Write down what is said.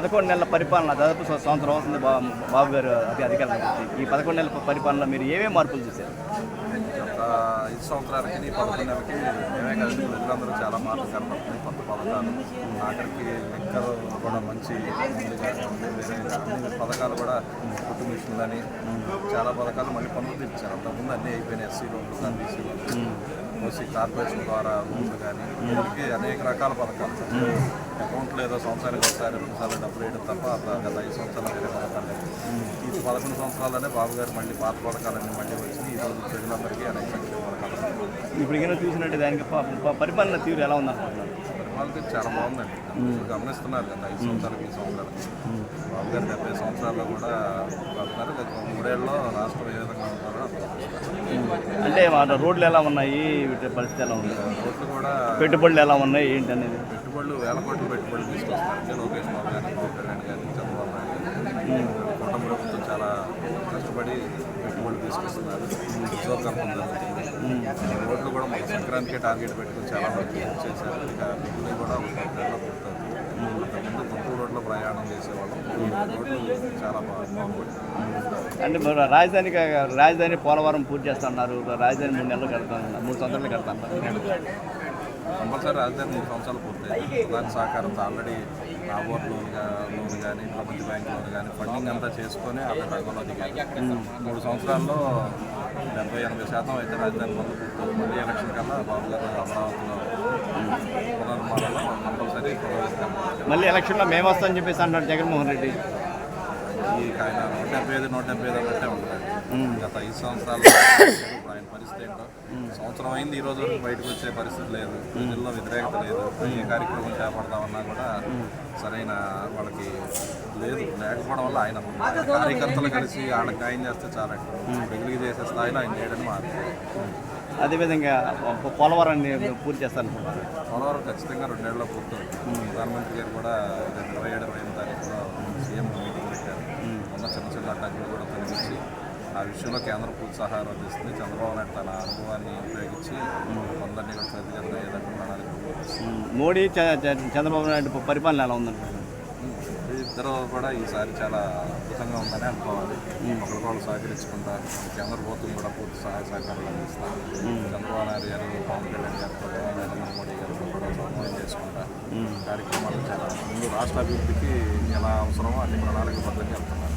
పదకొండు నెలల పరిపాలన దాదాపు సంవత్సరం అవుతుంది బా- బాబు గారు అది అధికారంలోకి ఈ పదకొండు నెలల పరిపాలన మీరు ఏమేమి మార్పులు చూశారు? గత ఐదు సంవత్సరాలకి ఈ పదకొండు నెలలకి మేమే కలిసి ప్రజలందరూ చాలా మార్పులు కనపడుతుంది కొత్త పథకాలు ఆఖరికి లెక్కలు కూడా మంచి ముందుగా పథకాలు కూడా కుట్టు అని చాలా పథకాలు మళ్ళీ పనులు పునరుద్ధరించారు అంతకుముందు అన్నీ అయిపోయినాయి ఎస్సీ లోన్లు కానీ బీసీ లోన్లు ఓసీ కార్పొరేషన్ ద్వారా లోన్లు కానీ వీళ్ళకి అనేక రకాల పథకాలు. అకౌంట్లో ఏదో సంవత్సరానికి ఒకసారి రెండుసార్లు డబ్బులు వేయడం తప్ప గత ఐదు సంవత్సరాలు వేరే పథకాలు ఈ పదకొండు సంవత్సరాలనే బాబు గారు మళ్ళీ పాత పథకాలన్నీ మళ్ళీ వచ్చి ఈ రోజు ప్రజలందరికీ అనేక సంక్షేమ పథకాలు. ఇప్పుడు ఏమైనా చూసినట్టు దానికి పరిపాలన తీరు ఎలా ఉందనుకుంటున్నారు? పరిపాలన చాలా బాగుందండి. గమనిస్తున్నారు కదా ఐదు సంవత్సరాలకి ఈ సంవత్సరాలకి. బాబు గారు డెబ్బై సంవత్సరాల్లో కూడా పడుతున్నారు. గత మూడేళ్ళలో రాష్ట్రం ఏ విధంగా ఉన్నారో అంటే రోడ్లు ఎలా ఉన్నాయి? వీటి పరిస్థితి ఎలా ఉంది? రోడ్లు కూడా పెట్టుబడులు ఎలా ఉన్నాయి? ఏంటి అనేది? పెట్టుబడులు వేల కోట్ల పెట్టుబడులు తీసుకొస్తున్నారు. లోకేష్ బాబు గారిని పవన్ కళ్యాణ్ గారిని చంద్రబాబు నాయుడు కుటుంబ ప్రభుత్వం చాలా కష్టపడి పెట్టుబడులు తీసుకొస్తున్నారు. జరుగుతుంది రోడ్లు కూడా సంక్రాంతికి టార్గెట్ పెట్టుకుని చాలా మంది చేశారు ఇక మిగిలిన కూడా ఒక నెలలో పూర్తవుతుంది అంతకుముందు గుంటూరు రోడ్లో ప్రయాణం చేసేవాళ్ళం రోడ్లు చాలా బాగా బాగుంటుంది అంటే మరి రాజధానికి రాజధాని పోలవరం పూర్తి చేస్తున్నారు. రాజధాని మూడు నెలలు కడతాను మూడు సంవత్సరాలు కడతాను కంపల్సరీ రాజధాని మూడు సంవత్సరాలు పూర్తయింది. ప్రధాని సహకారంతో ఆల్రెడీ నాబోర్ లోన్ లోన్ కానీ ప్రపంచ బ్యాంక్ లోన్ కానీ ఫండింగ్ అంతా చేసుకొని అక్కడ రంగంలో దిగారు. మూడు సంవత్సరాల్లో డెబ్బై ఎనభై శాతం అయితే రాజధాని పూర్తవుతుంది మళ్ళీ ఎలక్షన్ కల్లా బాబు గారు అమరావతిలో కంపల్సరీ మళ్ళీ ఎలక్షన్లో మేము వస్తామని చెప్పేసి అంటారు జగన్మోహన్ రెడ్డి. ఈ ఆయన నూట డెబ్బై ఐదు నూట డెబ్బై ఐదు అన్నట్టే ఉంటుంది. గత ఐదు సంవత్సరాలు ఆయన పరిస్థితి ఏంటో. సంవత్సరం అయింది ఈ రోజు బయటకు వచ్చే పరిస్థితి లేదు. ప్రజల్లో వ్యతిరేకత లేదు. ఏ కార్యక్రమం చేపడదామన్నా కూడా సరైన వాళ్ళకి లేదు. లేకపోవడం వల్ల ఆయన కార్యకర్తలు కలిసి వాళ్ళకి ఆయన చేస్తే చాలా ప్రజలకి చేసే స్థాయిలో ఆయన చేయడం మారింది అదేవిధంగా పోలవరాన్ని పూర్తి చేస్తారనుకుంటున్నారు? పోలవరం ఖచ్చితంగా రెండేళ్ళలో పూర్తవుతుంది. ప్రధానమంత్రి గారు కూడా ఇరవై ఏడు ఇరవై ఎనిమిది తారీఖులో సీఎం మీటింగ్ పెట్టారు. ఉన్న చిన్న చిన్న అడ్డంకులు కూడా తొలగించి ఆ విషయంలో కేంద్రం పూర్తి సహాయం అందిస్తుంది. చంద్రబాబు నాయుడు తన అనుభవాన్ని ఉపయోగించి అందరినీ కూడా ప్రతిగతంగా ఏదంటే. మోడీ చంద్రబాబు నాయుడు పరిపాలన ఎలా ఉందనుకుంటున్నారు ఇద్దరు కూడా ఈసారి చాలా అద్భుతంగా ఉందని అనుకోవాలి. ఒకరికొకరు సహకరించుకుంటా కేంద్ర ప్రభుత్వం కూడా పూర్తి సహాయ సహకారాలు అందిస్తారు చంద్రబాబు నాయుడు గారు పవన్ కళ్యాణ్ గారు నరేంద్ర మోడీ గారు కూడా సమన్వయం చేసుకుంటా. కార్యక్రమాలు చాలా ముందు రాష్ట్ర అభివృద్ధికి ఎలా అవసరమో అన్ని ప్రణాళికబద్ధంగా వెళ్తాం